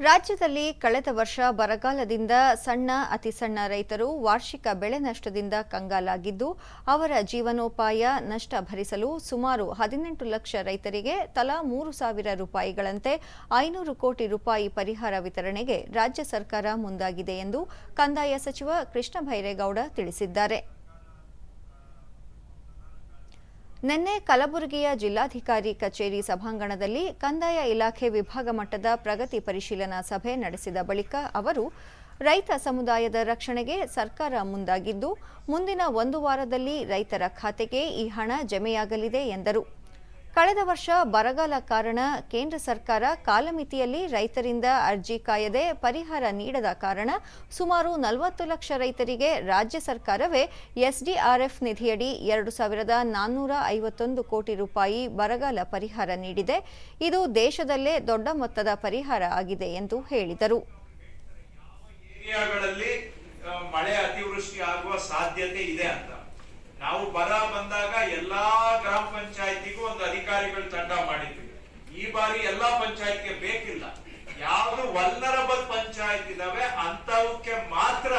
ರಾಜ್ಯದಲ್ಲಿ ಕಳೆದ ವರ್ಷ ಬರಗಾಲದಿಂದ ಸಣ್ಣ, ಅತಿ ಸಣ್ಣ ರೈತರು ವಾರ್ಷಿಕ ಬೆಳೆ ನಷ್ಟದಿಂದ ಕಂಗಾಲಾಗಿದ್ದು, ಅವರ ಜೀವನೋಪಾಯ ನಷ್ಟ ಭರಿಸಲು ಸುಮಾರು ಹದಿನೆಂಟು ಲಕ್ಷ ರೈತರಿಗೆ ತಲಾ ಮೂರು ಸಾವಿರ ರೂಪಾಯಿಗಳಂತೆ ಐನೂರು ಕೋಟಿ ರೂಪಾಯಿ ಪರಿಹಾರ ವಿತರಣೆಗೆ ರಾಜ್ಯ ಸರ್ಕಾರ ಮುಂದಾಗಿದೆ ಎಂದು ಕಂದಾಯ ಸಚಿವ ಕೃಷ್ಣ ಬೈರೇಗೌಡ ತಿಳಿಸಿದ್ದಾರೆ. ನಿನ್ನೆ ಕಲಬುರಗಿಯ ಜಿಲ್ಲಾಧಿಕಾರಿ ಕಚೇರಿ ಸಭಾಂಗಣದಲ್ಲಿ ಕಂದಾಯ ಇಲಾಖೆ ವಿಭಾಗ ಮಟ್ಟದ ಪ್ರಗತಿ ಪರಿಶೀಲನಾ ಸಭೆ ನಡೆಸಿದ ಬಳಿಕ ಅವರು, ರೈತ ಸಮುದಾಯದ ರಕ್ಷಣೆಗೆ ಸರ್ಕಾರ ಮುಂದಾಗಿದ್ದು, ಮುಂದಿನ ಒಂದು ವಾರದಲ್ಲಿ ರೈತರ ಖಾತೆಗೆ ಈ ಹಣ ಜಮೆಯಾಗಲಿದೆ ಎಂದರು. ಕಳೆದ ವರ್ಷ ಬರಗಾಲ ಕಾರಣ ಕೇಂದ್ರ ಸರ್ಕಾರ ಕಾಲಮಿತಿಯಲ್ಲಿ ರೈತರಿಂದ ಅರ್ಜಿ ಕಾಯದೆ ಪರಿಹಾರ ನೀಡದ ಕಾರಣ ಸುಮಾರು ನಲವತ್ತು ಲಕ್ಷ ರೈತರಿಗೆ ರಾಜ್ಯ ಸರ್ಕಾರವೇ ಎಸ್ಡಿಆರ್ಎಫ್ ನಿಧಿಯಡಿ ಎರಡು ಸಾವಿರದ ನಾನ್ನೂರ ಐವತ್ತೊಂದು ಕೋಟಿ ರೂಪಾಯಿ ಬರಗಾಲ ಪರಿಹಾರ ನೀಡಿದೆ. ಇದು ದೇಶದಲ್ಲೇ ದೊಡ್ಡ ಮೊತ್ತದ ಪರಿಹಾರ ಆಗಿದೆ ಎಂದು ಹೇಳಿದರು. ಸಾಧ್ಯತೆ ಇದೆ ಅಂತ. ನಾವು ಬರ ಬಂದಾಗ ಎಲ್ಲಾ ಗ್ರಾಮ ತಂಡ ಮಾಡಿದ್ವಿ. ಈ ಬಾರಿ ಎಲ್ಲಾ ಪಂಚಾಯತ್ಗೆ ಬೇಕಿಲ್ಲ. ಯಾವ್ದು ವಲ್ನರಬಲ್ ಪಂಚಾಯತ್ ಇದಾವೆ ಅಂತವಕ್ಕೆ ಮಾತ್ರ